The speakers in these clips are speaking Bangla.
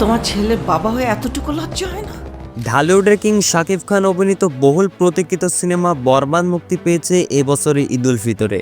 তোমার ছেলে বাবা হয়ে এতটুকু লজ্জা হয় না? ঢালিউডের কিং শাকিব খান অভিনীত বহুল প্রতীক্ষিত সিনেমা বরবাদ মুক্তি পেয়েছে এবছরের ঈদ উল ফিতরে।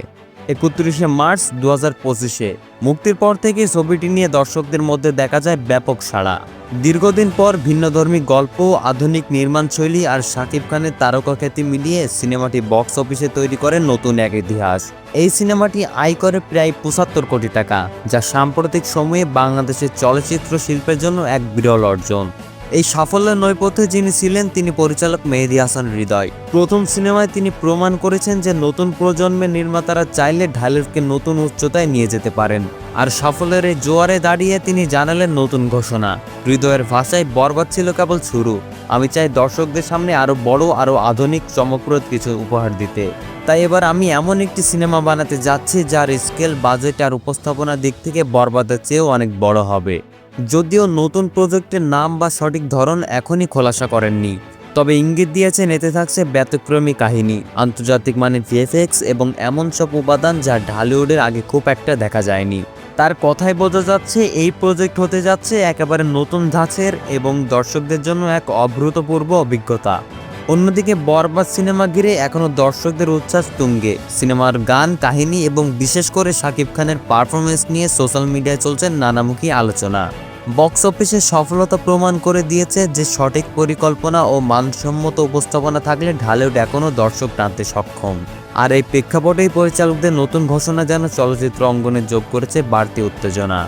একত্রিশে মার্চ দু পঁচিশে। মুক্তির পর থেকে ছবিটি নিয়ে দর্শকদের মধ্যে দেখা যায় ব্যাপক সাড়া। দীর্ঘদিন পর ভিন্নধর্মী গল্প, আধুনিক নির্মাণশৈলী আর শাকিব খানের তারকা খ্যাতি মিলিয়ে সিনেমাটি বক্স অফিসে তৈরি করে নতুন এক ইতিহাস। এই সিনেমাটি আয় করে প্রায় পঁচাত্তর কোটি টাকা, যা সাম্প্রতিক সময়ে বাংলাদেশের চলচ্চিত্র শিল্পের জন্য এক বিরল অর্জন। এই সাফল্যের নৈপথ্যে যিনি ছিলেন, তিনি পরিচালক মেহেদি হাসান হৃদয়। প্রথম সিনেমায় তিনি প্রমাণ করেছেন যে নতুন প্রজন্মের নির্মাতারা চাইলে ঢালিউডকে নতুন উচ্চতায় নিয়ে যেতে পারেন। আর সাফল্যের এই জোয়ারে দাঁড়িয়ে তিনি জানালেন নতুন ঘোষণা। হৃদয়ের ভাষায় বরবাদ ছিল কেবল শুরু। আমি চাই দর্শকদের সামনে আরও বড় আরও আধুনিক, চমকপ্রদ কিছু উপহার দিতে। তাই এবার আমি এমন একটি সিনেমা বানাতে যাচ্ছি যার স্কেল, বাজেট আর উপস্থাপনার দিক থেকে বরবাদের চেয়েও অনেক বড় হবে। যদিও নতুন প্রজেক্টের নাম বা সঠিক ধরন এখনই খোলাসা করেননি, তবে ইঙ্গিত দিয়েছেন এতে থাকছে ব্যতিক্রমী কাহিনী, আন্তর্জাতিক মানের ভিএফএক্স এবং এমন সব উপাদান যা ঢালিউডের আগে খুব একটা দেখা যায়নি। তার কথাই বোঝা যাচ্ছে এই প্রজেক্ট হতে যাচ্ছে একেবারে নতুন ধাঁচের এবং দর্শকদের জন্য এক অভূতপূর্ব অভিজ্ঞতা। অন্যদিকে বরবাদ সিনেমা ঘিরে এখনও দর্শকদের উচ্ছ্বাস তুঙ্গে। সিনেমার গান, কাহিনী এবং বিশেষ করে শাকিব খানের পারফরমেন্স নিয়ে সোশ্যাল মিডিয়ায় চলছে নানামুখী আলোচনা। বক্স অফিসে সফলতা প্রমাণ করে দিয়েছে যে সঠিক পরিকল্পনা ও মানসম্মত উপস্থাপনা থাকলে ঢালেউড এখনও দর্শক টানতে সক্ষম। আর এই প্রেক্ষাপটেই পরিচালকদের নতুন ঘোষণা যেন চলচ্চিত্র অঙ্গনে যোগ করেছে বাড়তি উত্তেজনা।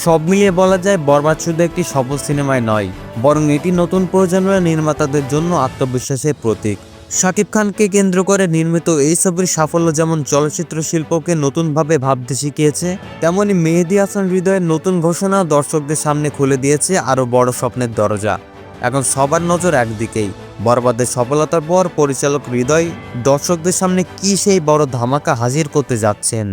সব মিলিয়ে বলা যায় বরবাদ শুধু একটি সফল সিনেমায় নয়, বরং এটি নতুন প্রজন্মের নির্মাতাদের জন্য আত্মবিশ্বাসের প্রতীক। শাকিব খানকে কেন্দ্র করে নির্মিত এই ছবির সাফল্য যেমন চলচ্চিত্র শিল্পকে নতুনভাবে ভাবতে শিখিয়েছে, তেমনি মেহেদি হাসান হৃদয়ের নতুন ঘোষণা দর্শকদের সামনে খুলে দিয়েছে আরও বড় স্বপ্নের দরজা। এখন সবার নজর একদিকেই, বরবাদের সফলতার পর পরিচালক হৃদয় দর্শকদের সামনে কি সেই বড় ধামাকা হাজির করতে যাচ্ছেন।